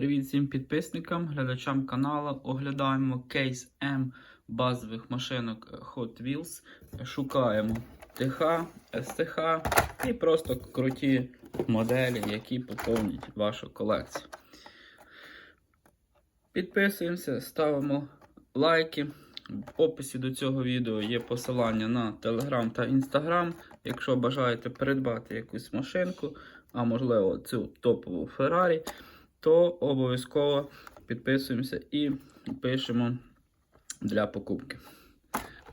Привіт всім підписникам, глядачам каналу. Оглядаємо кейс М базових машинок Hot Wheels. Шукаємо ТХ, СТХ і просто круті моделі, які поповнять вашу колекцію. Підписуємося, ставимо лайки. В описі до цього відео є посилання на Telegram та Instagram. Якщо бажаєте придбати якусь машинку, а можливо цю топову Ferrari, то обов'язково підписуємося і пишемо для покупки.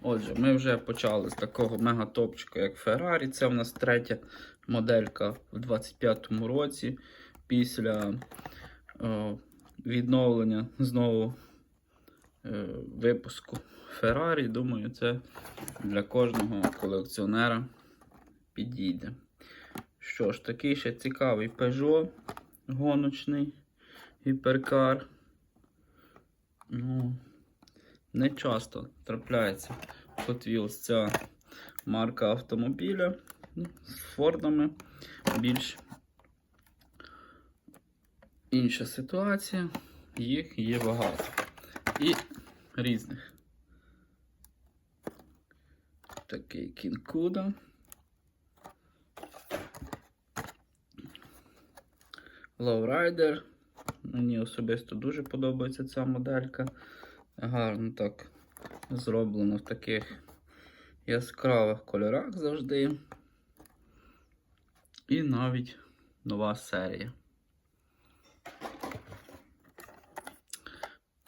Отже, ми вже почали з такого мегатопчика, як Ferrari. Це у нас третя моделька в 25-му році. Після о, відновлення знову е, випуску Ferrari. Думаю, це для кожного колекціонера підійде. Що ж, такий ще цікавий Peugeot гоночний гіперкар. Ну, не часто трапляється Hot Wheels ця марка автомобіля Ну, з Фордами. Більш інша ситуація, їх є багато. І різних. Такий кінкуда. Lowrider. Мені особисто дуже подобається ця моделька. Гарно так зроблено в таких яскравих кольорах завжди. І навіть нова серія.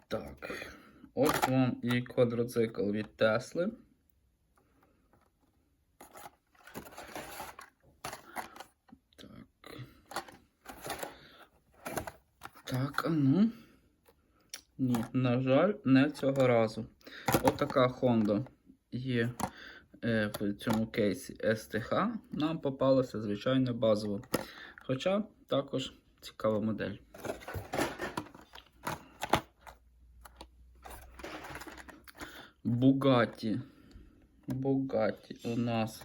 Так, ось вам і квадроцикл від Тесли. Так. Так, а ну. Ні, на жаль, не цього разу. Отака Honda є е, в цьому кейсі STH. Нам попалася звичайно базово. Хоча також цікава модель. Bugatti. Bugatti у нас.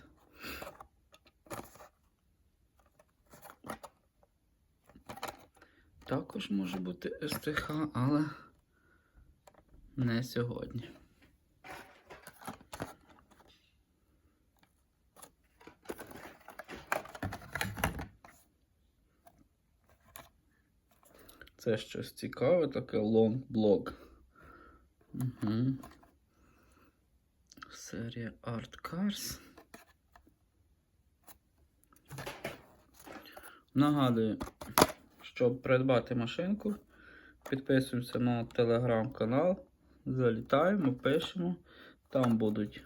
Також може бути СТХ, але не сьогодні. Це щось цікаве, таке blog. Угу. Серія Art Cars. Нагадую, щоб придбати машинку, підписуємося на телеграм-канал, залітаємо, пишемо. Там будуть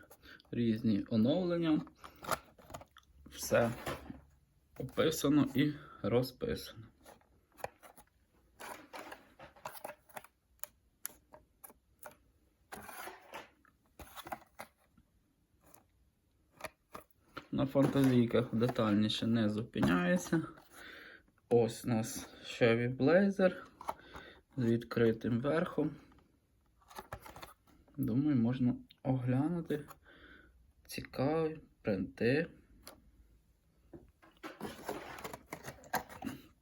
різні оновлення. Все описано і розписано. На фантазійках детальніше не зупиняється. Ось у нас Chevy Blazer з відкритим верхом. Думаю, можна оглянути цікаві принти.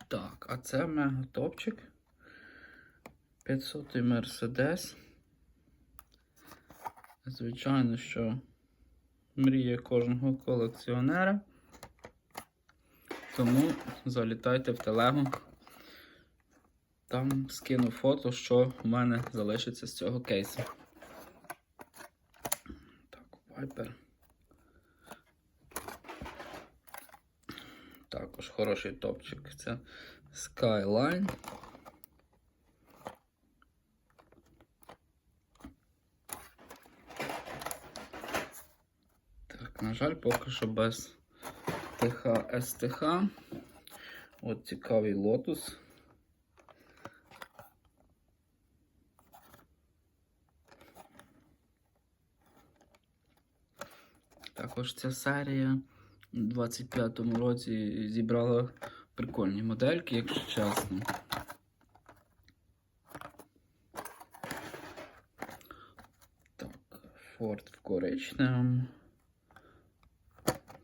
Так, а це мегатопчик. 500 Mercedes. Звичайно, що мрія кожного колекціонера. Тому залітайте в телегу. Там скину фото, що в мене залишиться з цього кейсу. Так, Viper. Також хороший топчик. Це Skyline. Так, на жаль, поки що без ТХ СТХ. От цікавий лотус. Також ця серія у 25-му році зібрала прикольні модельки, якщо чесно. Так, Ford в коричневому.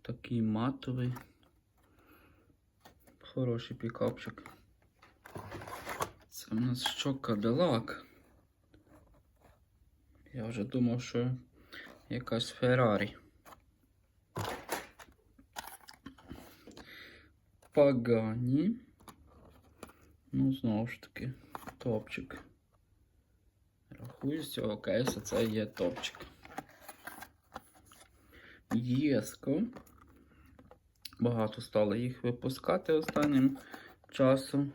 Такий матовий. Хороший пікапчик. Це в нас що Кадилак. Я вже думав, що якась Феррарі. Пагані. Ну, знову ж таки, топчик. Рахую, з цього кейсу це є топчик. Єско. Багато стало їх випускати останнім часом.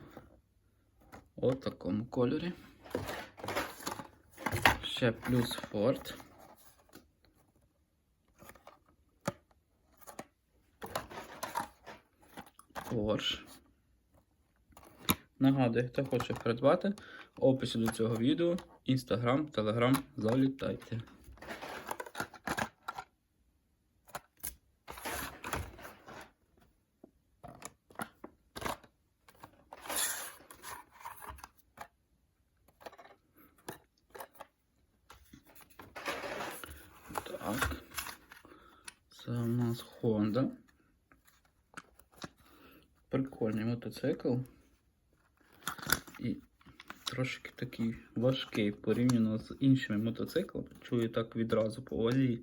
У такому кольорі. Ще плюс Форд. Порш. Нагадую, хто хоче придбати, описі до цього відео, інстаграм, телеграм, залітайте. Так. Це у нас Honda. Прикольний мотоцикл. І трошки такий важкий порівняно з іншими мотоциклами. Чую так відразу по вазі.